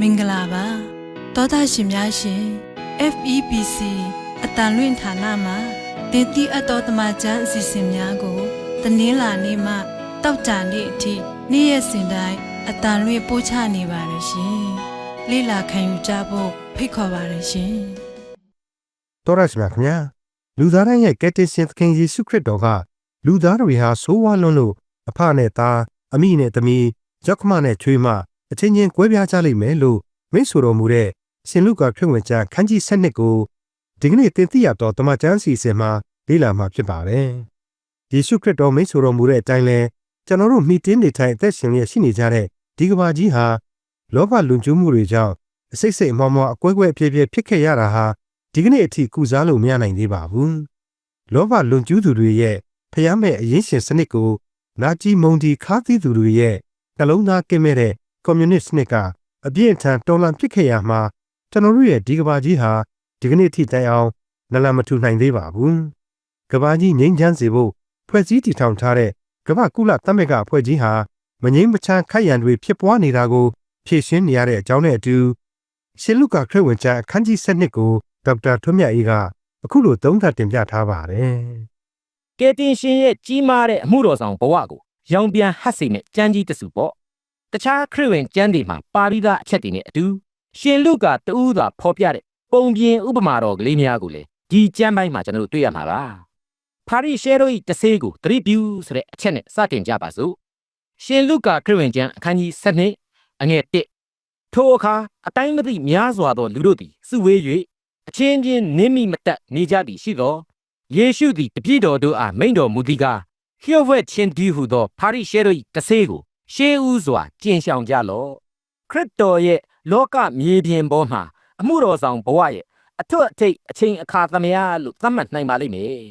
မင်္ဂလာပါတောသားရှင်များရှင် FEBC အတန်လွင့်ဌာနမှာတင်တိအပ်တော်တမချန်းအစီအစဉ်များကိုတနင်္လာနေ့မှတောက်ကြနေ့အထိနေ့ရက်စဉ်တိုင်းအတန်လွင့်ပို့ချနေပါတယ်ရှင်လေ့လာခံယူကြဖို့ဖိတ်ခေါ်ပါတယ်ရှင်တော်ရရှိမြခင်ဗျာလူသားတိုင်းရဲ့ကယ်တင်ရှင်သခင်ယေရှုခရစ်တော်ကလူသားတွေဟာဆိုးဝါးလွန်းလို့အဖနဲ့သားအမိနဲ့သမီးယောက်ျမနဲ့ချွေးမ အချင်းချင်းကွဲပြားကြလိမ့်မယ်လို့မိတ်ဆိုတော်မူတဲ့ရှင်လုကာခရစ်ဝင်ကျမ်းခန်းကြီး7ကိုဒီကနေ့သင်သိရတော့တမန်ကျမ်းစီစဉ်မှာလေ့လာမှာဖြစ်ပါတယ်ယေရှုခရစ်တော်မိတ်ဆိုတော်မူတဲ့အတိုင်းလဲကျွန်တော်တို့မိတင်းနေထိုင်အသက်ရှင်ရရှိနေကြတဲ့ဒီကဘာကြီးဟာလောဘလွန်ကျူးမှုတွေကြောင့်အစိတ်စိတ်အမောမောအကွဲကွဲအပြည့်ပြည့်ဖြစ်ခဲ့ရတာဟာဒီကနေ့အထိကုစားလို့မရနိုင်သေးပါဘူး။လောဘလွန်ကျူးသူတွေရဲ့ဖျားမဲ့အရင်ရှင်စနစ်ကိုနာကြီးမုံဒီခါသီးသူတွေရဲ့နှလုံးသားကင်းမဲ့တဲ့ ကွန်မြူနစ်စနစ်ကအပြည့်အထန်တော်လှန်ပစ်ခဲ့ရမှာကျွန်တော်တို့ရဲ့ဒီကဘာကြီးဟာဒီကနေ့ထိတိုင်အောင်နလန်မထူနိုင်သေးပါဘူး။ကဘာကြီးငြိမ်းချမ်းစေဖို့ဖွဲ့စည်းတည်ထောင်ထားတဲ့ကမ္ဘာကုလသမဂ္ဂအဖွဲ့ကြီးဟာမငြိမ်းမချမ်းခိုက်ရန်တွေဖြစ်ပွားနေတာကိုဖြေရှင်းနေရတဲ့အကြောင်းနဲ့အတူရှင်လုကာခရစ်ဝင်ကျမ်းအခန်းကြီး7ကိုဒေါက်တာထွန်းမြတ်အေးကအခုလိုသုံးသပ်တင်ပြထားပါတယ်ကယ်တင်ရှင်ရဲ့ကြီးမားတဲ့အမှုတော်ဆောင်ဘဝကိုရောင်ပြန်ဟတ်စိတ်နဲ့ကြမ်းကြီးတစုပေါ့ တခြားခရစ်ဝင်ကျမ်းတွေမှာပါရိသအချက်တွေနဲ့အတူရှင်လုကာတူးသာဖော်ပြတဲ့ပုံပြင်ဥပမာတော်ကလေးများကိုလည်းဒီကျမ်းပိုင်းမှာကျွန်တော်တို့တွေ့ရမှာပါဖာရိရှဲတို့၏တဆေးကိုသတိပြုဆိုတဲ့အချက်နဲ့စတင်ကြပါစို့ရှင်လုကာခရစ်ဝင်ကျမ်းအခန်းကြီး7အငယ်1ထိုအခါအတိုင်းမသိများစွာသောလူတို့သည်စုဝေး၍အချင်းချင်းနင်းမိမတက်နေကြသည်ရှိသောယေရှုသည်တပြည့်တော်တို့အားမိန့်တော်မူသည်ကားလျှော့ဝှက်ခြင်းဒီဟုသောဖာရိရှဲတို့၏တဆေးကို ရှေးဦးစွာကျင့်ဆောင်ကြလော့ခရစ်တော်ရဲ့လောကမြေပြင်ပေါ်မှာအမှုတော်ဆောင်ဘဝရဲ့အထွတ်အထိပ်အချိန်အခါသမယလို့သတ်မှတ်နိုင်ပါလိမ့်မယ်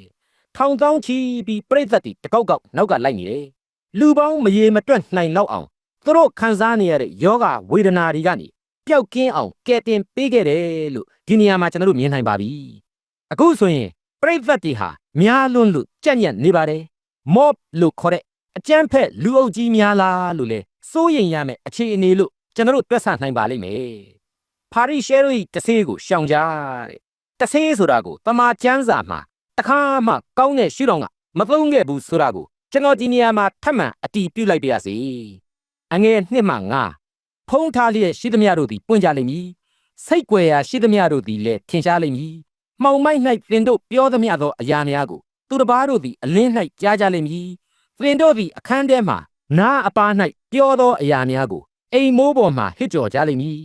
ထောင်တောင်းချီပြီးပြိဿတ်တီတကောက်ကောက်နောက်ကလိုက်နေတယ်လူပေါင်းမရေမတွက်နိုင်လောက်အောင်သူတို့ခံစားနေရတဲ့ယောဂဝေဒနာတွေကနေပျောက်ကင်းအောင်ကဲတင်ပေးခဲ့တယ်လို့ဒီနေရာမှာကျွန်တော်တို့မြင်နိုင်ပါပြီအခုဆိုရင်ပြိသက်တွေဟာများလွန်းလို့ကြက်ညက်နေပါတယ်မော့လို့ခေါ်တဲ့ အကျန်းဖက်လူအုပ်ကြီးများလားလို့လေစိုးရင်ရမယ်အခြေအနေလို့ကျွန်တော်တို့တွက်ဆနိုင်ပါလိမ့်မယ်ဖာရိရှဲတို့ဤတဆေးကိုရှောင်ကြတဲ့တဆေးဆိုတာကိုတမာကျမ်းစာမှာတခါမှကောင်းတဲ့ရှုထောင့်ကမသုံးခဲ့ဘူးဆိုတာကိုကျွန်တော်ဒီနေရာမှာထပ်မံအတီးပြုတ်လိုက်ပါရစေအငယ်နှစ်မှငါဖုံးထားလျက်ရှိသမျှတို့သည်ပွင့်ကြလိမ့်မည်စိတ်ွယ်ရာရှိသမျှတို့သည်လည်းထင်ရှားလိမ့်မည်မှောင်မိုက်၌သင်တို့ပြောသမျှသောအရာများကိုသူတစ်ပါးတို့သည်အလင်း၌ကြားကြလိမ့်မည် သင်တို့သည်အခန်းထဲမှနားအပါး၌ပြောသောအရာများကိုအိမ်မိုးပေါ်မှဟစ်ကြော်ကြလိမ့်မည်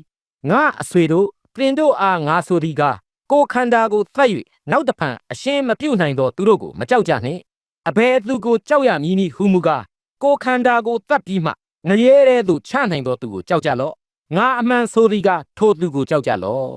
ငါအဆွေတို့သင်တို့အားငါဆိုသည်ကားကိုယ်ခန္ဓာကိုသတ်၍နောက်တဖန်အရှင်းမပြုတ်နိုင်သောသူတို့ကိုမကြောက်ကြနှင့်အဘယ်သူကိုကြောက်ရမည်နည်းဟုမူကားကိုယ်ခန္ဓာကိုသတ်ပြီးမှငရဲတဲ့သူချနိုင်သောသူကိုကြောက်ကြလော့ငါအမှန်ဆိုသည်ကားထိုသူကိုကြောက်ကြလော့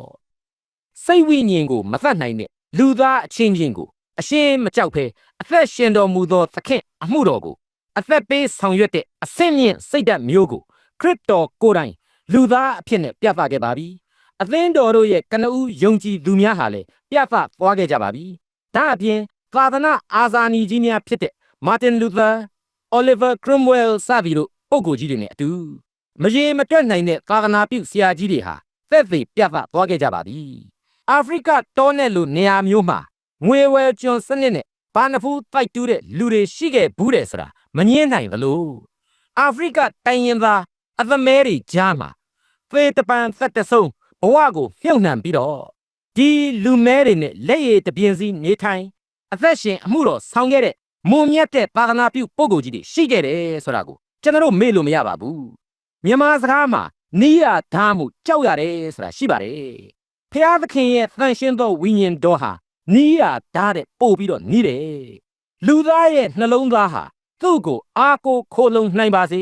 စိတ်ဝိညာဉ်ကိုမသတ်နိုင်တဲ့လူသားအချင်းချင်းကို အရှင်းမကြောက်ဖဲအသက်ရှင်တော်မူသောသခင်အမှုတော်ကိုအသက်ပေးဆောင်ရွက်တဲ့အစင်းမြင့်စိတ်ဓာတ်မျိုးကိုခရစ်တော်ကိုယ်တိုင်လူသားအဖြစ်နဲ့ပြသခဲ့ပါပြီအသင်းတော်တို့ရဲ့ကနဦးယုံကြည်သူများဟာလည်းပြသသွားခဲ့ကြပါပြီဒါအပြင်သာသနာအာဇာနည်ကြီးများဖြစ်တဲ့မာတင်လူသာအိုလီဗာခရမ်ဝဲလ်စပြီးတို့ပုဂ္ဂိုလ်ကြီးတွေနဲ့အတူမရေမတွက်နိုင်တဲ့သာသနာပြုဆရာကြီးတွေဟာသက်သေပြသသွားခဲ့ကြပါပြီအာဖရိကတောနယ်လိုနေရာမျိုးမှာ ငွေဝယ်ကျွန်စနစ်နဲ့ဘာနဖူးတိုက်တူးတဲ့လူတွေရှိခဲ့ဘူးတယ်ဆိုတာမငင်းနိုင်သလိုအာဖရိကတိုင်းရင်းသားအသမဲတွေကြားမှာသေတပံသက်တဆုံးဘဝကိုမြုပ်နှံပြီးတော့ဒီလူမဲတွေနဲ့လက်ရည်တပြင်းစီနေထိုင်အသက်ရှင်အမှုတော်ဆောင်ခဲ့တဲ့မွန်မြတ်တဲ့သာသနာပြုပုဂ္ဂိုလ်ကြီးတွေရှိခဲ့တယ်ဆိုတာကိုကျွန်တော်တို့မေ့လို့မရပါဘူးမြန်မာစကားမှာနီးရဓာမှုကြောက်ရတယ်ဆိုတာရှိပါတယ်ဖျားသခင်ရဲ့သန့်ရှင်းသောဝိညာဉ်တော်ဟာ နီးရဓာတဲ့ပို့ပြီးတော့နီးတယ်လူသားရဲ့နှလုံးသားဟာသူ့ကိုအားကိုခိုလုံနိုင်ပါစေ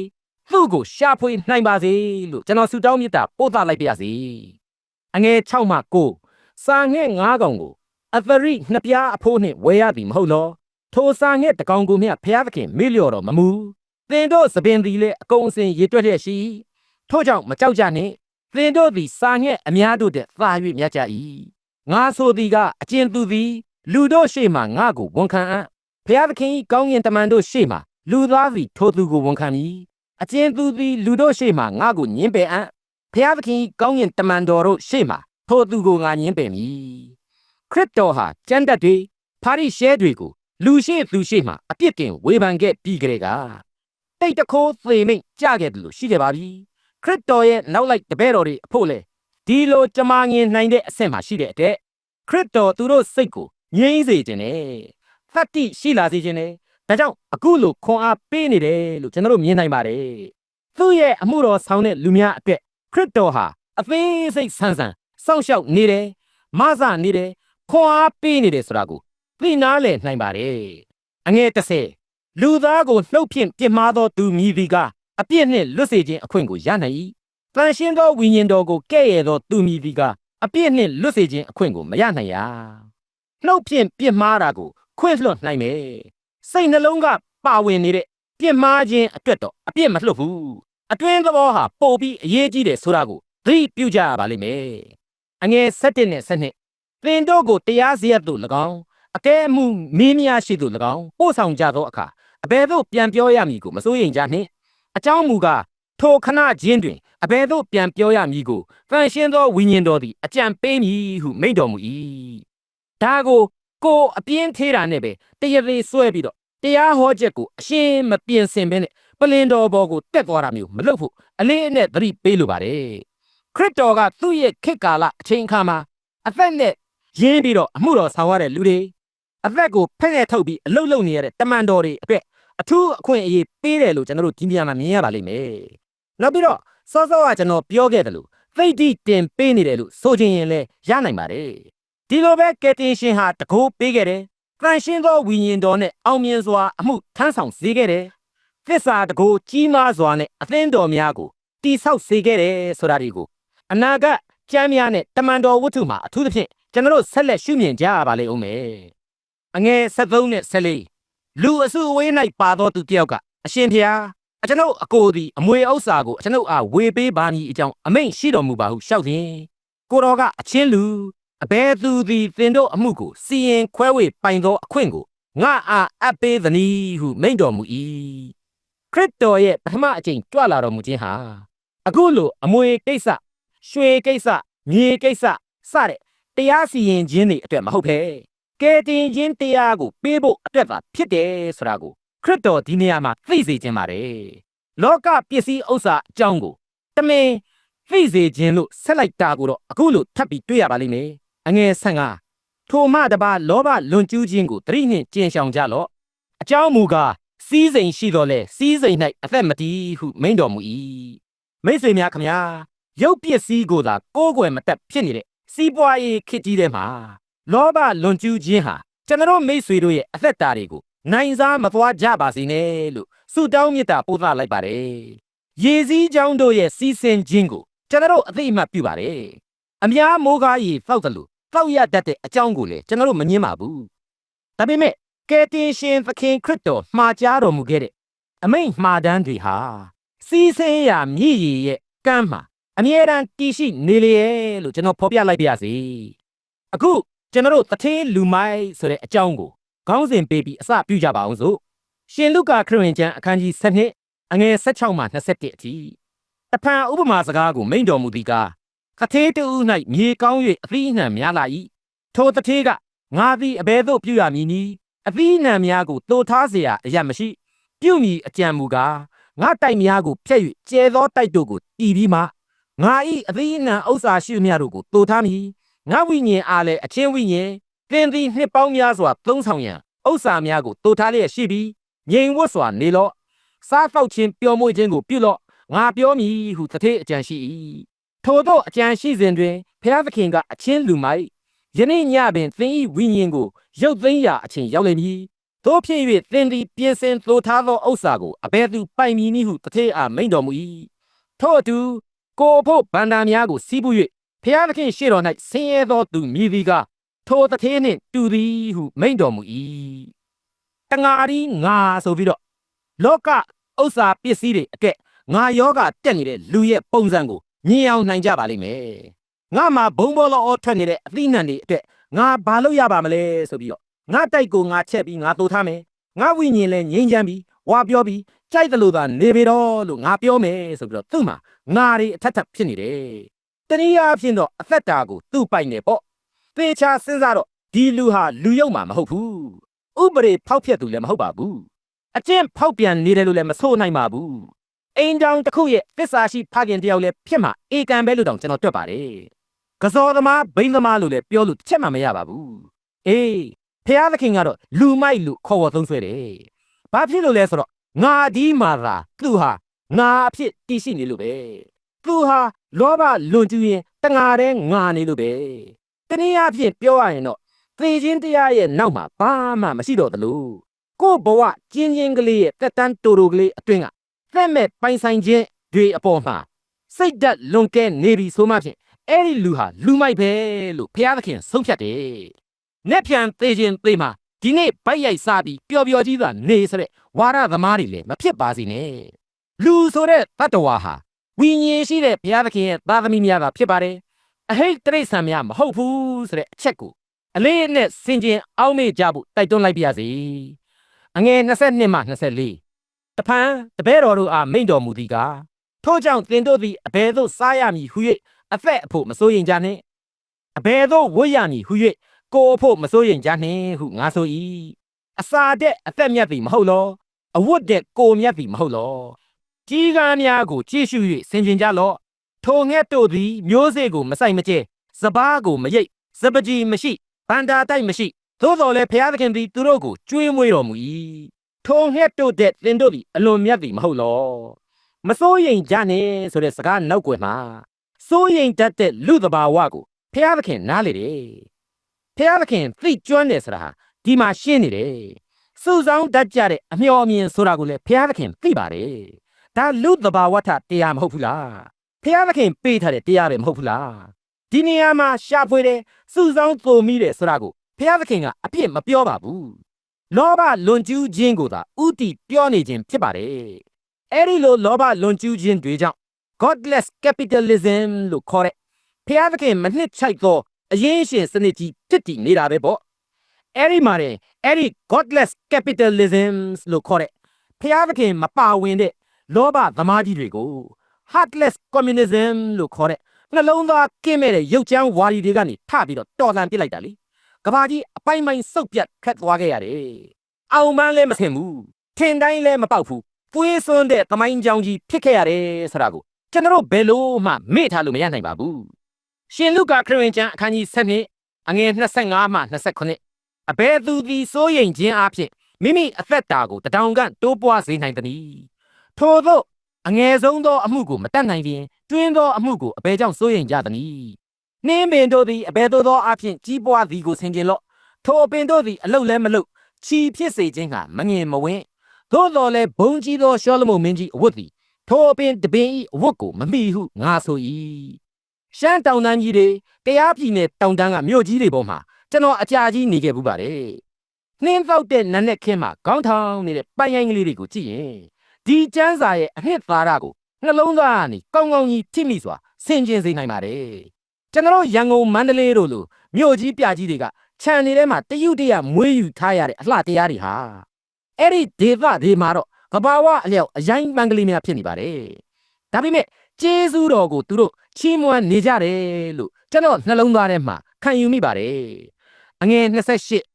သူ့ကိုရှာဖွေနိုင်ပါစေလို့ကျွန်တော်ဆုတောင်းမြတ်တာပို့သလိုက်ပါရစေအငယ်6မှ9စာငှက်9ကောင်ကိုအသရိနှစ်ပြားအဖိုးနှင့်ဝယ်ရသည်မဟုတ်လောထိုစာငှက်တကောင်ကိုမျှဖျားသခင်မေ့လျော်တော်မမူသင်တို့သပင်သည်လည်းအကုန်အစင်ရေတွက်လျက်ရှိထို့ကြောင့်မကြောက်ကြနှင့်သင်တို့သည်စာငှက်အများတို့တဲ့သာ၍မြတ်ကြ၏ ငါဆိုသည်ကအကျဉ်သူသည် လူတို့ရှေ့မှငါကိုဝန်ခံအံ့ဖျားသခင်၏ကောင်းကင်တမန်တို့ရှေ့မှလူသားသည်ထိုသူကိုဝန်ခံမည်အကျဉ်သူသည်လူတို့ရှေ့မှငါကိုညှင်းပယ်အံ့ဖျားသခင်ကောင်းရင်တမန်တော်တို့ရှေ့မှာထိုသူကိုငါညင်းပယ်မည်ခရစ်တော်ဟာကျမ်းတတ်တွေဖာရိရှဲတွေကိုလူရှိသူရှိမှအပြစ်တင်ဝေဖန်ခဲ့ပြီးကြတဲ့ကတိတ်တခိုးသေမိတ်ကြခဲ့တယ်လို့ရှိခဲ့ပါပြီခရစ်တော်ရဲ့နောက်လိုက်တပည့်တော်တွေအဖို့လေ ဒီလိုကြမာငင်နိုင်တဲ့အဆင့်မှာရှိတဲ့အတွက်ခရစ်တော်သူတို့စိတ်ကိုငြိမ်းစေခြင်းနဲ့သတ္တိရှိလာစေခြင်းနဲ့ဒါကြောင့်အခုလိုခွန်အားပေးနေတယ်လို့ကျွန်တော်တို့မြင်နိုင်ပါတယ်သူ့ရဲ့အမှုတော်ဆောင်တဲ့လူများအတွက်ခရစ်တော်ဟာအသေးစိတ်ဆန်းဆန်းစောင့်ရှောက်နေတယ်မဆနေတယ်ခွန်အားပေးနေတယ်ဆိုတာကိုသိနာလေနိုင်ပါတယ်အငယ်30လူသားကိုနှုတ်ဖြင့်ပြစ်မှားသောသူမည်သည်ကအပြစ်နှင့်လွတ်စေခြင်းအခွင့်ကိုရနိုင်၏ တန်ရှင်းသောဝိညာဉ်တော်ကိုကဲ့ရဲ့သောသူမည်သည်ကအပြစ်နှင့်လွတ်စေခြင်းအခွင့်ကိုမရနိုင်ရာနှုတ်ဖြင့်ပြစ်မှားတာကိုခွင့်လွှတ်နိုင်မယ်စိတ်နှလုံးကပါဝင်နေတဲ့ပြစ်မှားခြင်းအတွက်တော့အပြစ်မလွတ်ဘူးအတွင်းသဘောဟာပို့ပြီးအရေးကြီးတယ်ဆိုတာကိုသတိပြုကြရပါလိမ့်မယ်အငယ်7နဲ့7သင်တို့ကိုတရားစရက်သို့၎င်းအကဲအမှုမင်းများရှိသို့၎င်းပို့ဆောင်ကြသောအခါအဘယ်သို့ပြန်ပြောရမည်ကိုမစိုးရိမ်ကြနှင့်အကြောင်းမူကား ထိုခဏချင်းတွင်အဘယ်သို့ပြန်ပြောရမည်ကိုတန်ရှင်းသောဝိညာဉ်တော်သည်အကြံပေးမည်ဟုမိန့်တော်မူ၏ဒါကိုကိုအပြင်းသေးတာနဲ့ပဲတရသေးဆွဲပြီးတော့တရားဟောချက်ကိုအရှင်းမပြင်ဆင်ဘဲနဲ့ပလင်တော်ဘော်ကိုတက်သွားတာမျိုးမလုပ်ဖို့အလေးအနက်သတိပေးလိုပါတယ်ခရစ်တော်ကသူ့ရဲ့ခေတ်ကာလအချိန်အခါမှာအသက်နဲ့ရင်းပြီးတော့အမှုတော်ဆောင်ရတဲ့လူတွေအသက်ကိုဖက်နဲ့ထုတ်ပြီးအလုတ်လုတ်နေရတဲ့တမန်တော်တွေအတွက်အထူးအခွင့်အရေးပေးတယ်လို့ကျွန်တော်တို့ဒီနေရာမှာမြင်ရပါလိမ့်မယ် နောက်ပြီးတော့စောစောကကျွန်တော်ပြောခဲ့တယ်လို့သိတိတင်ပေးနေတယ်လို့ဆိုချင်ရင်လည်းရနိုင်ပါတယ်ဒီလိုပဲကယ်တင်ရှင်ဟာတကိုးပေးခဲ့တယ်တန်ရှင်းသောဝိညာဉ်တော်နဲ့အောင်မြင်စွာအမှုထမ်းဆောင်စေခဲ့တယ်သစ္စာတကိုးကြီးမားစွာနဲ့အသင်းတော်များကိုတိဆောက်စေခဲ့တယ်ဆိုတာဒီကိုအနာဂတ်ကျမ်းများနဲ့တမန်တော်ဝတ္ထုမှာအထူးသဖြင့်ကျွန်တော်တို့ဆက်လက်ရှုမြင်ကြရပါလိမ့်ဦးမယ်အငယ်73နဲ့74လူအစုအဝေး၌ပါသောသူတစ်ယောက်ကအရှင်ဖျား အကျွန်ုပ်အကိုသည်အမွေဥစ္စာကိုအကျွန်ုပ်အားဝေပေးပါမည်အကြောင်းအမိန့်ရှိတော်မူပါဟုရှောက်သည်ကိုတော်ကအချင်းလူအဘဲသူသည်သင်တို့အမှုကိုစီရင်ခွဲဝေပိုင်သောအခွင့်ကိုငါအားအပ်ပေးသည်ဟုမိန့်တော်မူ၏ခရစ်တော်ရဲ့ပထမအကျင့်ကြွလာတော်မူခြင်းဟာအခုလိုအမွေကိစ္စရွှေကိစ္စမြေကိစ္စစတဲ့တရားစီရင်ခြင်းတွေအတွက်မဟုတ်ဘဲကဲတင်ခြင်းတရားကိုပေးဖို့အတွက်သာဖြစ်တယ်ဆိုတာကို ခရစ်တော်ဒီနေရာမှာသိစေခြင်းပါတယ်လောကပစ္စည်းဥစ္စာအကြောင်းကိုတမင်သိစေခြင်းလို့ဆက်လိုက်တာကိုတော့အခုလို့ထပ်ပြီးတွေ့ရပါလိမ့်မယ်အငယ်ဆန်ကထိုမှတပါလောဘလွန်ကျူးခြင်းကိုတတိနှင့်ကျင်ဆောင်ကြလော့အကြောင်းမူကားစီးစိမ်ရှိတော်လဲစီးစိမ်၌အသက်မတည်ဟုမိန့်တော်မူ၏မိတ်ဆွေများခမညာရုပ်ပစ္စည်းကိုသာကိုးကွယ်မတက်ဖြစ်နေတဲ့စီးပွားရေးခေတ်ကြီးထဲမှာလောဘလွန်ကျူးခြင်းဟာကျွန်တော်မိတ်ဆွေတို့ရဲ့အသက်တာတွေကို နိုင်စားမသွားကြပါစေနဲ့လို့ဆုတောင်းမေတ္တာပို့သလိုက်ပါတယ်ရေစည်းကြောင်းတို့ရဲ့စီးဆင်းခြင်းကိုကျွန်တော်အသိအမှတ်ပြုပါတယ်အများမိုးကားကြီးဖောက်တယ်လို့တောက်ရတတ်တဲ့အကြောင်းကိုလည်းကျွန်တော်မငင်းပါဘူးဒါပေမဲ့ကယ်တင်ရှင်သခင်ခရစ်တော်မှာကြားတော်မူခဲ့တဲ့အမိန့်မှားတမ်းတွေဟာစီးဆင်းရာမြည်ရည်ရဲ့ကမ်းမှာအမြဲတမ်းတည်ရှိနေလေရဲ့လို့ကျွန်တော်ဖော်ပြလိုက်ပါရစေအခုကျွန်တော်တထေးလူမိုက်ဆိုတဲ့အကြောင်းကို ခေါင်းစဉ်ပေးပြီးအစပြုကြပါအောင်စို့ရှင်လုကာခရစ်ဝင်ကျမ်းအခန်းကြီး7အငယ်16မှ21အထိတဖန်ဥပမာစကားကိုမိန့်တော်မူသည်ကားကထေးတူ၌မြေကောင်း၍အသီးအနှံများလာ၏ထိုတထေးကငါသည်အဘယ်သို့ပြုရမည်နည်းအသီးအနှံများကိုတိုးထားเสียအရမရှိ ပြုမည်အကြံမူကားငါတိုက်များကိုဖျက်၍ကျဲသောတိုက်တို့ကိုတီးပြီးမှငါဤအသီးအနှံဥစ္စာရှိသမျှတို့ကိုတိုးထားမည်ငါဝိညာဉ်အားလည်းအချင်းဝိညာဉ် သင်သည်နှစ်ပေါင်းများစွာသုံးဆောင်ရန်ဥစ္စာများကိုတိုးထားလျက်ရှိပြီးငြိမ်ဝတ်စွာနေလော့စားဖောက်ခြင်းပျော်မွေ့ခြင်းကိုပြုလော့ငါပြောမည်ဟုတထေးအကြံရှိ၏ထို့သောအကြံရှိစဉ်တွင်ဖျားသခင်ကအချင်းလူမိုက်ယနေ့ညပင်သင်၏ဝိညာဉ်ကိုရုပ်သိမ်းရာအချိန်ရောက်လိမ့်မည်သို့ဖြစ်၍သင်သည်ပြင်ဆင်သိုထားသောဥစ္စာကိုအဘယ်သူပိုင်မည်နည်းဟုတထေးအားမိန့်တော်မူ၏ထို့အတူကိုဖို့ဗန္တာများကိုစီးပူ၍ဖျားသခင်ရှေ့တော်၌ဆင်းရဲသောသူမြည်သည်က ထိုတထေးနှင့်တူသည်ဟုမိန့်တော်မူ၏တငါရီငါဆိုပြီးတော့လောကဥစ္စာပစ္စည်းတွေအကဲ့ငါယောဂတက်နေတဲ့လူရဲ့ပုံစံကိုမြင်အောင်နိုင်ကြပါလိမ့်မယ်ငါမှာဘုံဘောလောထွက်နေတဲ့အသီးနှံတွေအတွက်ငါဘာလို့ရပါမလဲဆိုပြီးတော့ငါတိုက်ကိုငါချက်ပြီးငါသိုထားမယ်ငါဝိညာဉ်လည်းငြိမ်းချမ်းပြီးဝါပြောပြီးကြိုက်တယ်လို့သာနေပေတော့လို့ငါပြောမယ်ဆိုပြီးတော့သူ့မှာငါတွေအထက်ထပ်ဖြစ်နေတယ်တနည်းအားဖြင့်တော့အသက်တာကိုသူ့ပိုင်နေပေါ့ သေချာစဉ်းစားတော့ဒီလူဟာလူယုံမှာမဟုတ်ဘူးဥပဒေဖောက်ဖျက်သူလည်းမဟုတ်ပါဘူးအကျင့်ဖောက်ပြန်နေတယ်လို့လည်းမဆိုနိုင်ပါဘူးအိမ်တောင်တစ်ခုရဲ့သစ္စာရှိဖခင်တယောက်လည်းဖြစ်မှာအေကံပဲလို့တောင်ကျွန်တော်တွက်ပါတယ်ကစောသမားဘိန်းသမားလို့လည်းပြောလို့တစ်ချက်မှမရပါဘူးအေးဖះသခင်ကတော့လူမိုက်လူခေါ်ဝေါ်သုံးဆွဲတယ်ဘာဖြစ်လို့လဲဆိုတော့ငါဒီမှာသာသူဟာငါအဖြစ်တည်ရှိနေလို့ပဲသူဟာလောဘလွန်ကျူးရင်တငါတဲ့ငါနေလို့ပဲ တနည်းအားဖြင့်ပြောရရင်တော့သေခြင်းတရားရဲ့နောက်မှာဘာမှမရှိတော့သလိုကို့ဘဝကျင်းချင်းကလေးရဲ့တက်တန်းတူတူကလေးအတွင်းကသက်မဲ့ပိုင်ဆိုင်ခြင်းတွေအပေါ်မှာစိတ်ဓာတ်လွန်ကဲနေပြီဆိုမှဖြင့်အဲ့ဒီလူဟာလူမိုက်ပဲလို့ဘုရားသခင်ဆုံးဖြတ်တယ်။နက်ဖြန်သေးခြင်းသေးမှာဒီနေ့ဗိုက်ရိုက်စားပြီးပျော်ပျော်ကြီးသာနေဆိုတဲ့ဝါရသမားတွေလည်းမဖြစ်ပါစေနဲ့။လူဆိုတဲ့တတ္တဝါဟာဝိညာဉ်ရှိတဲ့ဘုရားသခင်ရဲ့သားသမီးများသာဖြစ်ပါတယ်။ အဟိတ်တိရစ္ဆာန်များမဟုတ်ဘူးဆိုတဲ့အချက်ကိုအလေးနဲ့စင်ကြင်အောက်မေ့ကြဖို့တိုက်တွန်းလိုက်ပါရစေ။အငယ်22မှ24တဖန်တပည့်တော်တို့အားမိန့်တော်မူသည်ကားထို့ကြောင့်သင်တို့သည်အဘယ်သို့စားရမည်ဟု၍အသက်အဖို့မစိုးရင်ကြနှင့်အဘယ်သို့ဝတ်ရမည်ဟု၍ကိုယ်အဖို့မစိုးရင်ကြနှင့်ဟုငါဆို၏အစာတဲ့အသက်မြတ်သည်မဟုတ်လောအဝတ်တဲ့ကိုယ်မြတ်သည်မဟုတ်လောကြီးကားများကိုကြည့်ရှု၍ဆင်ခြင်ကြလော့ ထိုငှက်တို့သည်မျိုးစေ့ကိုမဆိုင်မကျဲစပားကိုမရိပ်စပကြီးမရှိဗန္တာတိုက်မရှိသို့တော်လည်းဘုရားသခင်သည်သူတို့ကိုကြွေးမွေးတော်မူ၏ထိုငှက်တို့တဲ့သင်တို့သည်အလွန်မြတ်သည်မဟုတ်လောမစိုးရင်ကြနှင့်ဆိုတဲ့စကားနောက်ွယ်မှာစိုးရင်တတ်တဲ့လူတဘာဝကိုဖျားသခင်နားလေတယ်ဖျားသခင်သိကျွမ်းတယ်ဆိုတာဟာဒီမှာရှင်းနေတယ်စူဆောင်းတတ်ကြတဲ့အမျော်အမြင်ဆိုတာကိုလည်းဖျားသခင်သိပါတယ်ဒါလူတဘာဝထတရားမဟုတ်ဘူးလား ဖျားသခင်ပေးထားတဲ့တရားပဲမဟုတ်ဘူးလားဒီနေရာမှာရှာဖွေတယ်စူဆောင်းသိုမိတယ်ဆိုတာကိုဖျားသခင်ကအပြစ်မပြောပါဘူးလောဘလွန်ကျူးခြင်းကိုသာဥတီပြောနေခြင်းဖြစ်ပါတယ်အဲ့ဒီလိုလောဘလွန်ကျူးခြင်းတွေကြောင့် godless capitalism လို့ခေါ်တဲ့ဖျားသခင်မနှစ်ချိုက်သောအရင်ရှင်စနစ်ကြီးဖြစ်တည်နေတာပဲပေါ့အဲ့ဒီမှာတဲ့အဲ့ဒီ godless capitalism လို့ခေါ်တဲ့ဖျားသခင်မပါဝင်တဲ့လောဘသမားကြီးတွေကို heartless communism လို့ခေါ်တဲ့နှလုံးသားကင်းမဲ့တဲ့ရုပ်ချမ်းဝါဒီတွေကနေထပြီးတော့တော်လှန်ပစ်လိုက်တာလေကဘာကြီးအပိုင်ပိုင်စုပ်ပြတ်ခတ်သွားခဲ့ရတယ်အောင်မန်းလည်းမဆင်ဘူးထင်တိုင်းလည်းမပေါက်ဘူးပွေးစွန်းတဲ့သမိုင်းကြောင်ကြီးဖြစ်ခဲ့ရတယ်ဆိုတာကိုကျွန်တော်တို့ဘယ်လို့မှမေ့ထားလို့မရနိုင်ပါဘူးရှင်လုကာခရစ်ဝင်ကျမ်းအခန်းကြီး7အငယ်25မှ29အဘယ်သူသည်စိုးရိမ်ခြင်းအဖြစ်မိမိအသက်တာကိုတတောင်ကတိုးပွားစေနိုင်သနည်းထို့သော အငယ်ဆုံးသောအမှုကိုမတတ်နိုင်ရင်တွင်းသောအမှုကိုအဘယ်ကြောင့်စိုးရိမ်ကြသနည်းနှင်းပင်တို့သည်အဘယ်သို့သောအဖြစ်ကြီးပွားသည်ကိုဆင်ခြင်လော့ထိုအပင်တို့သည်အလုတ်လည်းမလုတ်ချီဖြစ်စေခြင်းကမငင်မဝင်းသို့တော်လည်းဘုံကြီးသောရှောလမုန်မင်းကြီးအဝတ်သည်ထိုအပင်တပင်ဤအဝတ်ကိုမမိဟုငါဆို၏ရှမ်းတောင်တန်းကြီးတွေတရားပြည်နယ်တောင်တန်းကမြို့ကြီးတွေပေါ်မှာကျွန်တော်အကြာကြီးနေခဲ့ဘူးပါတယ်နှင်းပေါက်တဲ့နတ်နဲ့ခင်းမှာခေါင်းထောင်နေတဲ့ပန်းရိုင်းကလေးတွေကိုကြည့်ရင် ဒီကျန်းစာရဲ့အနှစ်သာရကိုနှလုံးသားကနေကောင်းကောင်းကြီးထိမိစွာဆင်ခြင်စေနိုင်ပါတယ်ကျွန်တော်ရန်ကုန်မန္တလေးတို့လိုမြို့ကြီးပြကြီးတွေကခြံနေထဲမှာတရုတ်တရမွေးယူထားရတဲ့အလှတရားတွေဟာအဲ့ဒီဒေသတွေမှာတော့ကဘာဝအလျောက်အရင်ပန်းကလေးများဖြစ်နေပါတယ်ဒါပေမဲ့ကျေးဇူးတော်ကိုသူတို့ချီးမွမ်းနေကြတယ်လို့ကျွန်တော်နှလုံးသားထဲမှာခံယူမိပါတယ်အငယ်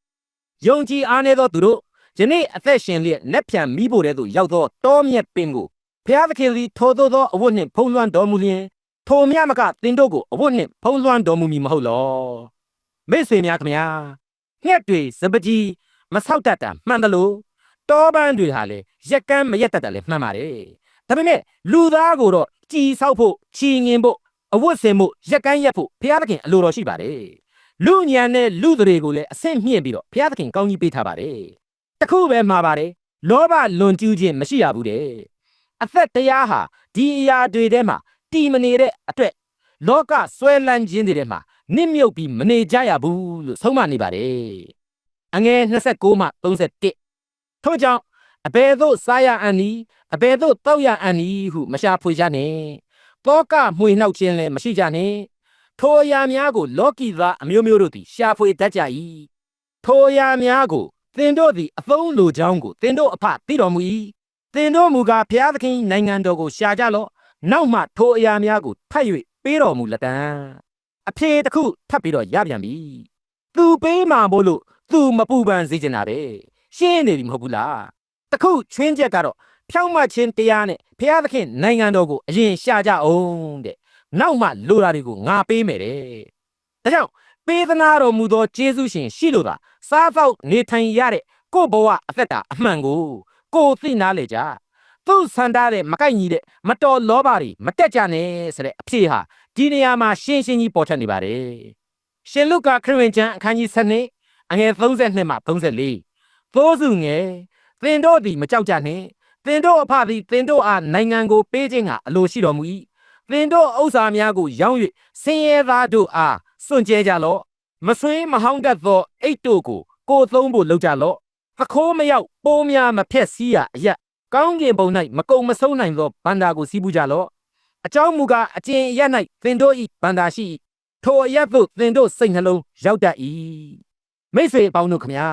28ယုံကြည်အားနည်းသောသူတို့ ယနေ့အသက်ရှင်လျက်လက်ဖြံမိဖို့တဲ့သို့ရောက်သောတောမြက်ပင်ကိုဖျားသခင်သည်ထိုသောသောအဝတ်နှင့်ဖုံးလွှမ်းတော်မူလျင်ထိုမြတ်မကသင်တို့ကိုအဝတ်နှင့်ဖုံးလွှမ်းတော်မူမည်မဟုတ်လောမိတ်ဆွေများခင်ဗျာငှက်တွေစပကြီးမဆောက်တတ်တာမှန်တယ်လို့တောပန်းတွေဟာလေရက်ကန်းမရက်တတ်တာလေမှန်ပါတယ်ဒါပေမဲ့လူသားကိုတော့ကြည်ဆောက်ဖို့ချီငင်ဖို့အဝတ်စင်ဖို့ရက်ကန်းရက်ဖို့ဘုရားသခင်အလိုတော်ရှိပါတယ်လူညံတဲ့လူတွေကိုလည်းအဆင့်မြင့်ပြီးတော့ဘုရားသခင်ကောင်းကြီးပေးထားပါတယ် တခုပဲမှာပါတယ်လောဘလွန်ကျူးခြင်းမရှိရဘူးတဲ့အသက်တရားဟာဒီအရာတွေထဲမှာတည်မနေတဲ့အတွက်လောကဆွဲလန်းခြင်းတွေထဲမှာနစ်မြုပ်ပြီးမနေကြရဘူးလို့ဆုံးမနေပါတယ်အငယ်29မှ31ထို့ကြောင့်အဘယ်သို့စားရအံ့ဤအဘယ်သို့တောက်ရအံ့ဤဟုမရှာဖွေကြနှင့်တောကမှွေနှောက်ခြင်းလည်းမရှိကြနှင့်ထိုအရာများကိုလောကီသားအမျိုးမျိုးတို့သည်ရှာဖွေတတ်ကြ၏ထိုအရာများကို သင်တို့သည်အသုံးလိုကြောင်းကိုသင်တို့အဖသိတော်မူ၏သင်တို့မူကားဖျားသခင်နိုင်ငံတော်ကိုရှာကြလော့နောက်မှထိုအရာများကိုဖတ်၍ပေးတော်မူလက်တံအဖြေတစ်ခုထပ်ပြီးတော့ရပြန်ပြီသူပေးမှာမို့လို့သူမပူပန်စေချင်တာပဲရှင်းနေပြီမဟုတ်ဘူးလားတခုချွင်းချက်ကတော့ဖြောင့်မတ်ခြင်းတရားနဲ့ဖျားသခင်နိုင်ငံတော်ကိုအရင်ရှာကြအောင်တဲ့နောက်မှလိုတာတွေကိုငါပေးမယ်တဲ့ဒါကြောင့် ပေးသနာတော်မူသောယေရှုရှင်ရှိလို့သာစားတော့နေထိုင်ရတဲ့ကိုယ့်ဘဝအသက်တာအမှန်ကိုကိုယ်သိနာလေကြသူ့ဆန္ဒတဲ့မကိုက်ညီတဲ့မတော်လောဘတွေမတက်ကြနဲ့ဆိုတဲ့အဖြစ်ဟာဒီနေရာမှာရှင်းရှင်းကြီးပေါ်ထွက်နေပါတယ်ရှင်လုကာခရစ်ဝင်ကျမ်းအခန်းကြီး7အငယ်32မှ34သိုးစုငယ်သင်တို့သည်မကြောက်ကြနှင့်သင်တို့အဖသည်သင်တို့အားနိုင်ငံကိုပေးခြင်းကအလိုရှိတော်မူ၏သင်တို့ဥစ္စာများကိုရောင်း၍ဆင်းရဲသားတို့အား စွန့်ကြဲကြလော့မဆွေးမဟောင်းတတ်သောအိတ်တို့ကိုကိုယ်သုံးဖို့လုပ်ကြလော့သခိုးမရောက်ပိုးများမဖြက်စီးရအရက်ကောင်းကင်ဘုံ၌မကုံမဆုံးနိုင်သောဘန္တာကိုစီးပူးကြလော့အကြောင်းမူကားအကျင့်အရက်၌သင်တို့၏ဘန္တာရှိ၏ထိုအရက်သို့သင်တို့စိတ်နှလုံးရောက်တတ်၏မိတ်ဆွေအပေါင်းတို့ခမညာ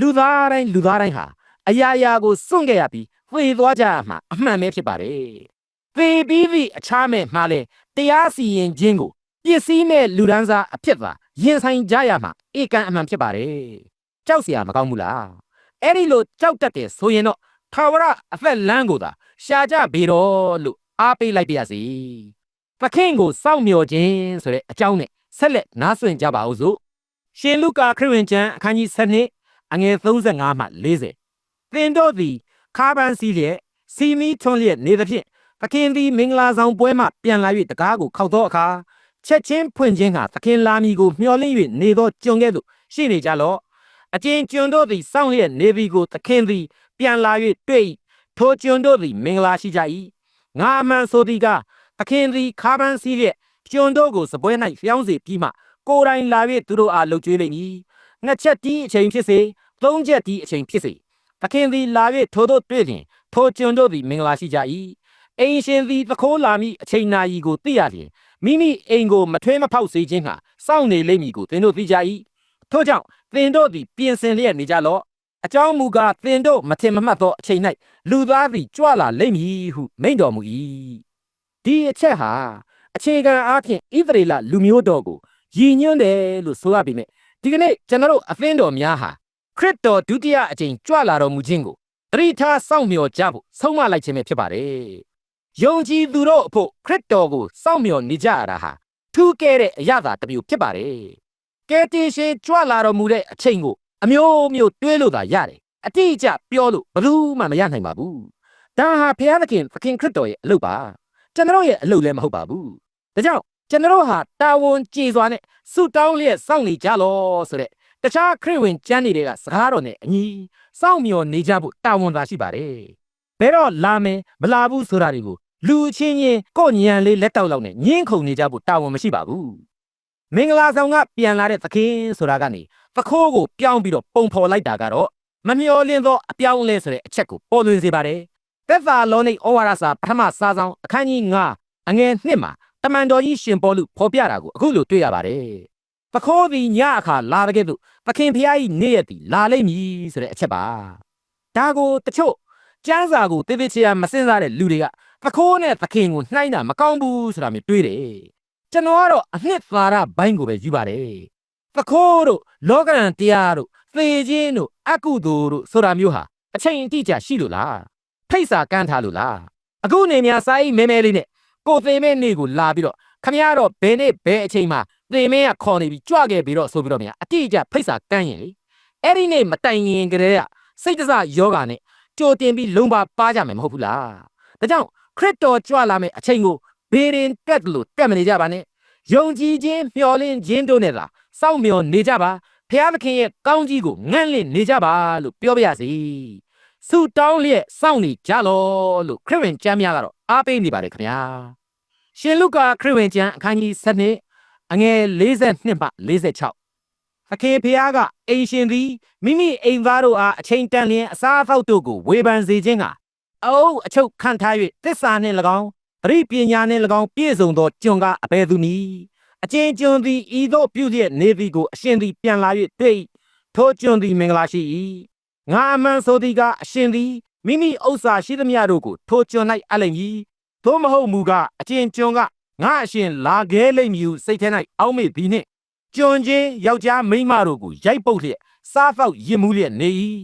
လူသားတိုင်းလူသားတိုင်းဟာအရာရာကိုစွန့်ခဲ့ရပြီးသေသွားကြရမှာအမှန်ပဲဖြစ်ပါတယ်သေပြီးပြီအခြားမဲ့မှားလဲတရားစီရင်ခြင်းကို ပစ္စည်းနဲ့လူဒန်းစားအဖြစ်သာရင်ဆိုင်ကြရမှာအေကန်အမှန်ဖြစ်ပါတယ်။ကြောက်စရာမကောင်းဘူးလား။အဲ့ဒီလိုကြောက်တတ်တယ်ဆိုရင်တော့ထာဝရအသက်လမ်းကိုသာရှာကြပေတော့လို့အားပေးလိုက်ပါရစေ။သခင်ကိုစောင့်မျှော်ခြင်းဆိုတဲ့အကြောင်းနဲ့ဆက်လက်နားဆွင့်ကြပါဦးစို့။ရှင်လုကာခရစ်ဝင်ကျမ်းအခန်းကြီး7အငယ်35မှ40သင်တို့သည်ကာဗန်စီလျက်စီမီထွန်းလျက်နေသဖြင့်သခင်သည်မင်္ဂလာဆောင်ပွဲမှပြန်လာ၍တကားကိုခောက်သောအခါ ချက်ချင်းဖွင့်ခြင်းကသခင်လာမီကိုမျှော်လင့်၍နေသောကြုံကဲ့သို့ရှိနေကြလော့အကျဉ်ကျွန်တို့သည်စောင့်လျက်နေသည်ကိုသခင်သည် ပြန်လာ၍တွေ့၏ထိုကျွန်တို့သည်မင်္ဂလာရှိကြ၏ငါအမှန်ဆိုသည်ကသခင်သည်ခါးပန်းစည်းလျက်ကျွန်တို့ကိုစပွဲ၌ဖျောင်းစေပြီးမှကိုယ်တိုင်လာ၍သူတို့အားလှုပ်ကြွေးလိမ့်မည်နှစ်ချက်တီးအချိန်ဖြစ်စေသုံးချက်တီးအချိန်ဖြစ်စေသခင်သည်လာ၍ထိုတို့တွေ့လျင်ထိုကျွန်တို့သည်မင်္ဂလာရှိကြ၏အိမ်ရှင်သည်သခိုးလာမည့်အချိန်နာရီကိုသိရလျင် မိမိအိမ်ကိုမထွေးမဖောက်စေခြင်းဟာစောင့်နေလိမ့်မည်ကိုသင်တို့သိကြ၏ထို့ကြောင့်သင်တို့သည်ပြင်ဆင်လျက်နေကြလော့အကြောင်းမူကားသင်တို့မထင်မမှတ်သောအချိန်၌လူသားသည်ကြွလာလိမ့်မည်ဟုမိန့်တော်မူ၏ဒီအချက်ဟာအခြေခံအားဖြင့်ဣသရေလလူမျိုးတော်ကိုရည်ညွှန်းတယ်လို့ဆိုရပေမဲ့ဒီကနေ့ကျွန်တော်တို့အသင်းတော်များဟာခရစ်တော်ဒုတိယအကြိမ်ကြွလာတော်မူခြင်းကိုတတိထားစောင့်မျှော်ကြဖို့ဆုံးမလိုက်ခြင်းပဲဖြစ်ပါတယ်။ ယုံကြည်သူတို့အဖို့ခရစ်တော်ကိုစောင့်မျှော်နေကြရတာဟာထူးကဲတဲ့အရာသာတစ်မျိုးဖြစ်ပါတယ်။ကယ်တင်ရှင်ကြွလာတော်မူတဲ့အချိန်ကိုအမျိုးမျိုးတွေးလို့သာရတယ်။အတိအကျပြောလို့ဘယ်လို့မှမရနိုင်ပါဘူး။ဒါဟာဘုရားသခင်သခင်ခရစ်တော်ရဲ့အလုပ်ပါ။ကျွန်တော်ရဲ့အလုပ်လည်းမဟုတ်ပါဘူး။ဒါကြောင့်ကျွန်တော်ဟာတာဝန်ကြည်စွာနဲ့ဆုတောင်းလျက်စောင့်နေကြလောဆိုတဲ့တခြားခရစ်ဝင်ကျမ်းတွေကစကားတော်နဲ့အညီစောင့်မျှော်နေကြဖို့တာဝန်သာရှိပါတယ်။ဘယ်တော့လာမယ်မလာဘူးဆိုတာတွေကို လူချင်းချင်းကိုညံလေးလက်တောက်လောက်နဲ့ညင်းခုန်နေကြဖို့တာဝန်မရှိပါဘူး။မင်္ဂလာဆောင်ကပြန်လာတဲ့သခင်ဆိုတာကနေသခိုးကိုပြောင်းပြီးတော့ပုံဖော်လိုက်တာကတော့မမျော်လင့်သောအပြောင်းအလဲဆိုတဲ့အချက်ကိုပေါ်လွင်စေပါတယ်။သက်သာလောနိဩဝါဒစာပထမစာဆောင်အခန်းကြီး9အငယ်1မှာတမန်တော်ကြီးရှင်ပေါလုဖော်ပြတာကိုအခုလိုတွေ့ရပါတယ်။သခိုးသည်ညအခါလာတဲ့ကဲ့သို့သခင်ဖျား၏နေ့ရက်သည်လာလိမ့်မည်ဆိုတဲ့အချက်ပါ။ဒါကိုတချို့ကျမ်းစာကိုတေးသေးချာမစင်စားတဲ့လူတွေက သခိုးနဲ့သခင်ကိုနှိုင်းတာမကောင်းဘူးဆိုတာမျိုးတွေးတယ်။ကျွန်တော်ကတော့အနှစ်သာရဘိုင်းကိုပဲယူပါတယ်။သခိုးတို့လောကရန်တရားတို့သေခြင်းတို့အကုသိုလ်တို့ဆိုတာမျိုးဟာအချိန်အတိအကျရှိလို့လား။ဖိတ်စာကမ်းထားလို့လား။အခုနေများစာအိမဲမဲလေးနဲ့ကိုသေမဲနေ့ကိုလာပြီးတော့ခမရတော့ဘယ်နေ့ဘယ်အချိန်မှာသေမဲကခေါ်နေပြီးကြွခဲ့ပြီးတော့ဆိုပြီးတော့များအတိအကျဖိတ်စာကမ်းရင်လေအဲ့ဒီနေ့မတိုင်ရင်ကလေးကစိတ်တစယောဂာနဲ့ကြိုတင်ပြီးလုံပါပါကြမယ်မဟုတ်ဘူးလားဒါကြောင့် ခရစ်တော်ကြွလာမယ့်အချိန်ကိုဘေးရင်တက်လို့တက်မနေကြပါနဲ့ယုံကြည်ခြင်းမျှော်လင့်ခြင်းတို့နဲ့သာစောင့်မျှော်နေကြပါဖျားသခင်ရဲ့ကောင်းကြီးကိုငန့်လင့်နေကြပါလို့ပြောပြရစီဆုတောင်းလျက်စောင့်နေကြလောလို့ခရစ်ဝင်ကျမ်းများကတော့အားပေးနေပါတယ်ခင်ဗျာရှင်လုကာခရစ်ဝင်ကျမ်းအခန်းကြီး7အငယ်42မှ46အခေဖျားကအိမ်ရှင်သည်မိမိအိမ်သားတို့အားအချိန်တန်လျင်အစားအသောက်တို့ကိုဝေဖန်စေခြင်းက အအုပ်အချုပ်ခံထား၍သစ္စာနှင့်၎င်းပရိပညာနှင့်၎င်းပြည့်စုံသောကျွန်ကအဘယ်သူနည်းအချင်းကျွန်သည်ဤသို့ပြုလျက်နေသည်ကိုအရှင်သည်ပြန်လာ၍တွေ့ထိုကျွန်သည်မင်္ဂလာရှိ၏ငါအမှန်ဆိုသည်ကအရှင်သည်မိမိဥစ္စာရှိသမျှတို့ကိုထိုကျွန်၌အပ်လိမ့်မည်သို့မဟုတ်မူကားအကျဉ်ကျွန်ကငါအရှင်လာခဲလိမ့်မည်ဟုစိတ်ထဲ၌အောက်မေ့သည်နှင့်ကျွန်ချင်းယောက်ျားမိန်းမတို့ကိုရိုက်ပုတ်လျက်စားဖောက်ရင်မှုလျက်နေ၏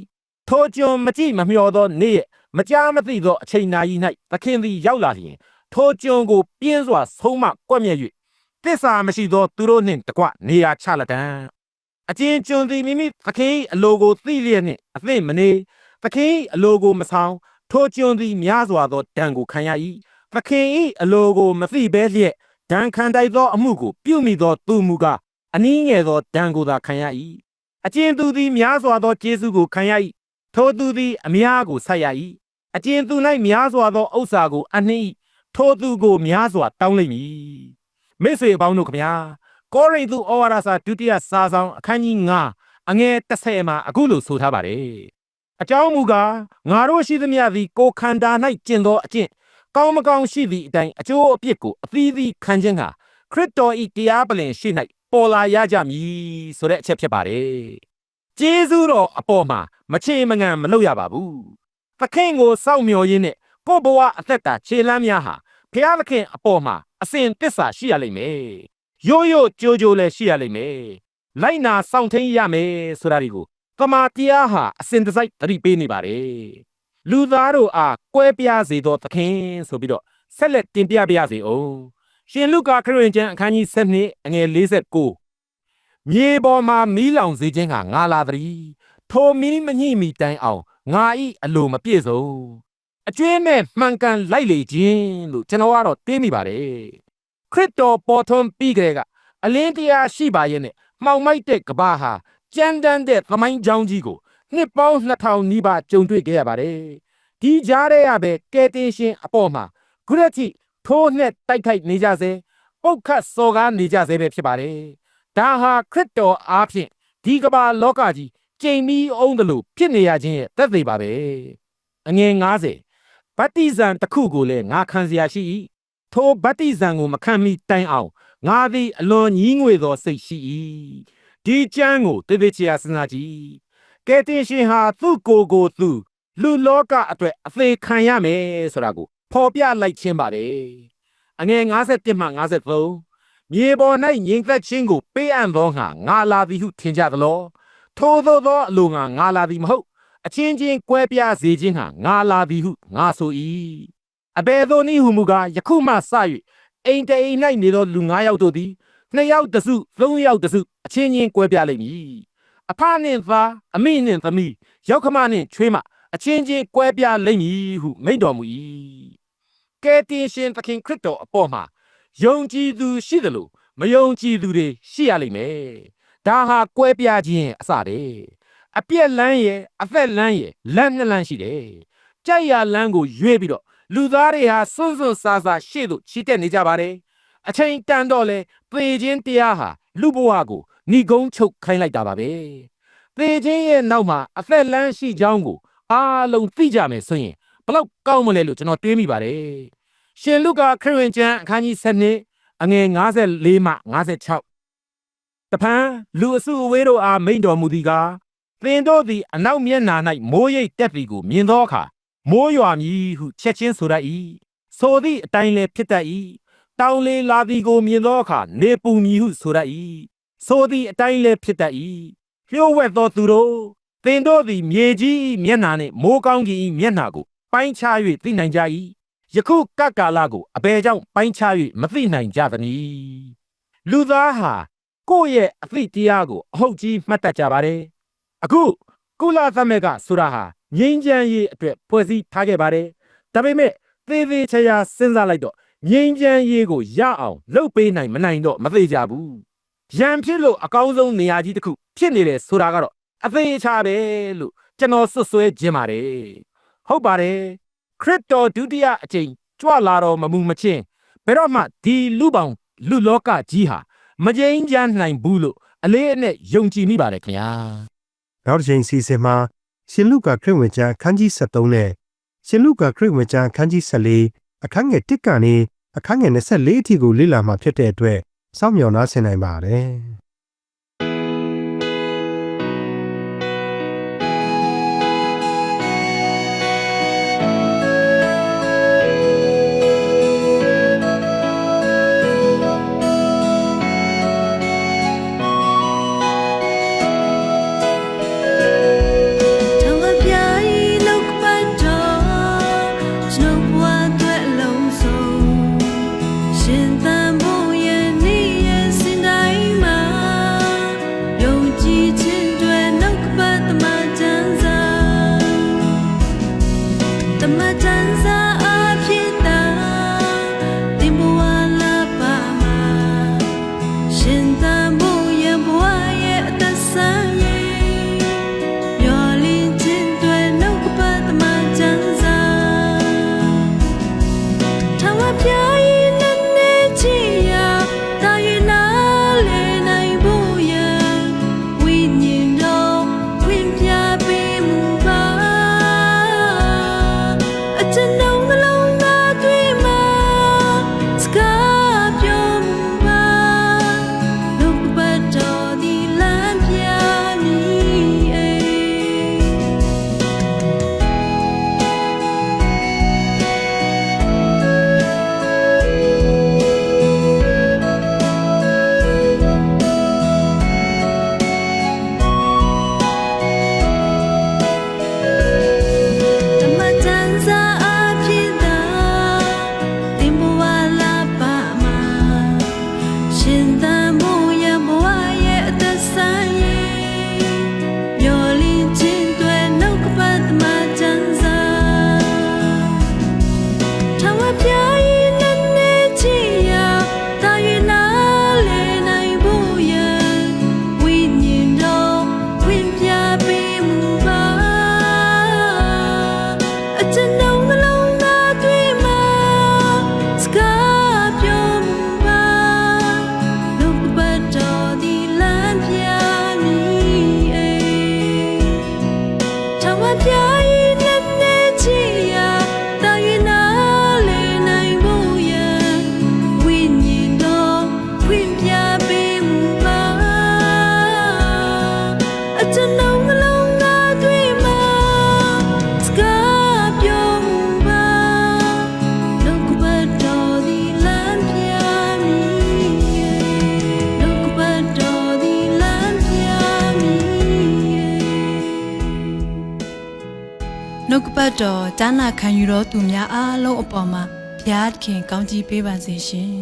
ထိုကျွန်မကြည့်မမျှော်သောနေ့ရက် မကြားမသိသောအချိန်နာရီ၌သခင်သည်ရောက်လာလျင်ထိုကျွန်ကိုပြင်းစွာဆုံးမကွက်မြက်၍တစ္ဆာမရှိသောသူတို့နှင့်တကွနေရာချလက်တံအကျဉ်ကျွန်သည်မိမိသခင်၏အလိုကိုသိလျက်နှင့်အသင့်မနေသခင်၏အလိုကိုမဆောင်ထိုကျွန်သည်များစွာသောဒဏ်ကိုခံရ၏သခင်၏အလိုကိုမသိဘဲလျက်ဒဏ်ခံတိုက်သောအမှုကိုပြုမိသောသူမူကားအနည်းငယ်သောဒဏ်ကိုသာခံရ၏အကျဉ်သူသည်များစွာသောကျေးဇူးကိုခံရ၏ထိုသူသည်အများကိုဆက်ရ၏ အကျဉ်သူ၌များစွာသောဥစ္စာကိုအနှိမ့်၏ထိုသူကိုများစွာတောင်းလိမ့်မည်မိတ်ဆွေအပေါင်းတို့ခမညာကောရိန္သုဩဝါဒစာဒုတိယစာဆောင်အခန်းကြီး9အငယ်30မှာအခုလိုဆိုထားပါတယ်အကြောင်းမူကားငါတို့ရှိသမျှသည်ကိုယ်ခန္ဓာ၌ကျင့်သောအကျင့်ကောင်းမကောင်းရှိသည့်အတိုင်းအကျိုးအပြစ်ကိုအသီးသီးခံခြင်းဟာခရစ်တော်၏တရားပလင်ရှိ၌ပေါ်လာရကြမည်ဆိုတဲ့အချက်ဖြစ်ပါတယ်ကျေးဇူးတော်အပေါ်မှာမချေမငံမလုပ်ရပါဘူး သခင်ကိုစောင့်မျှော်ရင်းနဲ့ကိုယ့်ဘဝအသက်တာခြေလမ်းများဟာဖျားသခင်အပေါ်မှာအစဉ်တစ္ဆာရှိရလိမ့်မယ်ရိုးရိုးကြိုးကြိုးလည်းရှိရလိမ့်မယ်လိုက်နာစောင့်ထိန်ရမယ်ဆိုတာဒီကိုတမာတရားဟာအစဉ်တစိုက်သတိပေးနေပါတယ်လူသားတို့အားကွဲပြားစေသောသခင်ဆိုပြီးတော့ဆက်လက်တင်ပြပါရစေအောင်ရှင်လုကာခရစ်ဝင်ကျမ်းအခန်းကြီး7အငယ်49မြေပေါ်မှာမီးလောင်စေခြင်းကငါလာသည်ထိုမီးမညှိမီတိုင်အောင် ငါဤအလိုမပြည့်စုံအကျွေးမဲ့မှန်ကန်လိုက်လေခြင်းလို့ကျွန်တော်ကတော့တွေးမိပါတယ်ခရစ်တော်ပေါ်ထွန်းပြီးကြတဲ့ကအလင်းတရားရှိပါရဲ့နဲ့မှောင်မိုက်တဲ့ကဘာဟာကြမ်းတမ်းတဲ့သမိုင်းကြောင်းကြီးကိုနှစ်ပေါင်း2000နီးပါးကြုံတွေ့ခဲ့ရပါတယ်ဒီကြားထဲရပဲကယ်တင်ရှင်အပေါ်မှာခုရက်ထိထိုးနဲ့တိုက်ခိုက်နေကြစေပုတ်ခတ်စော်ကားနေကြစေပဲဖြစ်ပါတယ်ဒါဟာခရစ်တော်အားဖြင့်ဒီကမ္ဘာလောကကြီး ကြိမ်ပြီးအောင်တယ်လို့ဖြစ်နေရခြင်းရဲ့သက်သေပါပဲအငယ်90ဗတ္တိဇံတစ်ခုကိုလည်းငါခံစရာရှိ၏ထိုဗတ္တိဇံကိုမခံမီတိုင်အောင်ငါသည်အလွန်ကြီးငွေသောစိတ်ရှိ၏ဒီကျမ်းကိုတေသေးချာစဉ်းစားကြည့်ကဲတင်ရှင်ဟာသူ့ကိုယ်ကိုသူလူလောကအတွက်အသေးခံရမယ်ဆိုတာကိုဖော်ပြလိုက်ခြင်းပါတယ်အငယ်51မှ53မြေပေါ်၌ငြိမ်သက်ခြင်းကိုပေးအပ်သောငါငါလာသည်ဟုထင်ကြသလော ထိုသောသောအလိုငါငါလာသည်မဟုတ်အချင်းချင်းကွဲပြားစေခြင်းဟာငါလာသည်ဟုငါဆို၏အဘယ်သို့နည်းဟုမူကားယခုမှစ၍အိမ်တအိမ်၌နေသောလူ၅ယောက်တို့သည်နှစ်ယောက်တစုသုံးယောက်တစုအချင်းချင်းကွဲပြားလိမ့်မည်အဖနှင့်သားအမိနှင့်သမီးရောက်ခမနှင့်ချွေးမအချင်းချင်းကွဲပြားလိမ့်မည်ဟုမိန့်တော်မူ၏ကယ်တင်ရှင်သခင်ခရစ်တော်အပေါ်မှာယုံကြည်သူရှိသလိုမယုံကြည်သူတွေရှိရလိမ့်မယ် ဒါဟာကွဲပြားခြင်းအစတဲ့။အပြက်လန်းရဲ့အသက်လန်းရဲ့လမ်းနှစ်လမ်းရှိတယ်။ကြိုက်ရလမ်းကိုရွေးပြီးတော့လူသားတွေဟာစွန့်စွန့်စားစားရှေ့သို့ချီတက်နေကြပါတယ်။အချိန်တန်တော့လေသေခြင်းတရားဟာလူဘဝကိုဏီကုန်းချုပ်ခိုင်းလိုက်တာပါပဲ။သေခြင်းရဲ့နောက်မှာအသက်လန်းရှိကြောင်းကိုအားလုံးသိကြမယ်ဆိုရင်ဘလောက်ကောင်းမလဲလို့ကျွန်တော်တွေးမိပါတယ်။ရှင်လုကာခရစ်ဝင်ကျမ်းအခန်းကြီး7အငယ်54မှ56 တဖန်လူအစုအဝေးတို့အားမိန့်တော်မူသည်ကားသင်တို့သည်အနောက်မျက်နှာ၌မိုးရိပ်တက်သည်ကိုမြင်သောအခါမိုးရွာမည်ဟုချက်ချင်းဆိုတတ်၏ဆိုသည့်အတိုင်းလည်းဖြစ်တတ်၏တောင်လေလာသည်ကိုမြင်သောအခါနေပူမည်ဟုဆိုတတ်၏ဆိုသည့်အတိုင်းလည်းဖြစ်တတ်၏လျှို့ဝှက်သောသူတို့သင်တို့သည်မြေကြီး၏မျက်နှာနှင့်မိုးကောင်းကင်၏မျက်နှာကိုပိုင်းခြား၍သိနိုင်ကြ၏ယခုကပ်ကာလကိုအဘယ်ကြောင့်ပိုင်းခြား၍မသိနိုင်ကြသနည်းလူသားဟာ ကိုယ့်ရဲ့အသိတရားကိုအဟုတ်ကြီးမှတ်တတ်ကြပါတယ်အခုကုလသမဂ္ဂဆိုတာဟာငြိမ်းချမ်းရေးအတွက်ဖွဲ့စည်းထားခဲ့ပါတယ်ဒါပေမဲ့သေသေးချာချာစဉ်းစားလိုက်တော့ငြိမ်းချမ်းရေးကိုရအောင်လုပ်ပေးနိုင်မနိုင်တော့မသေးကြဘူးရန်ဖြစ်လို့အကောင်းဆုံးနေရာကြီးတစ်ခုဖြစ်နေတယ်ဆိုတာကတော့အသေးချာပဲလို့ကျွန်တော်စွတ်စွဲခြင်းပါတယ်ဟုတ်ပါတယ်ခရစ်တော်ဒုတိယအကြိမ်ကြွလာတော်မမူမချင်းဘယ်တော့မှဒီလူပေါင်းလူလောကကြီးဟာ မကြိမ်းချမ်းနိုင်ဘူးလို့အလေးအနက်ယုံကြည်မိပါတယ်ခင်ဗျာနောက်တစ်ချိန်စီစဉ်မှာရှင်လုကာခရစ်ဝင်ကျမ်းအခန်းကြီး73နဲ့ရှင်လုကာခရစ်ဝင်ကျမ်းအခန်းကြီး14အခန်းငယ်1ကနေအခန်းငယ်24အထိကိုလေ့လာမှာဖြစ်တဲ့အတွက်စောင့်မျှော်နှားဆင်နိုင်ပါတယ်။ တော်ဈာနာခံယူတော်သူများအားလုံးအပေါ်မှာဘုရားသခင်ကောင်းချီးပေးပါစေရှင်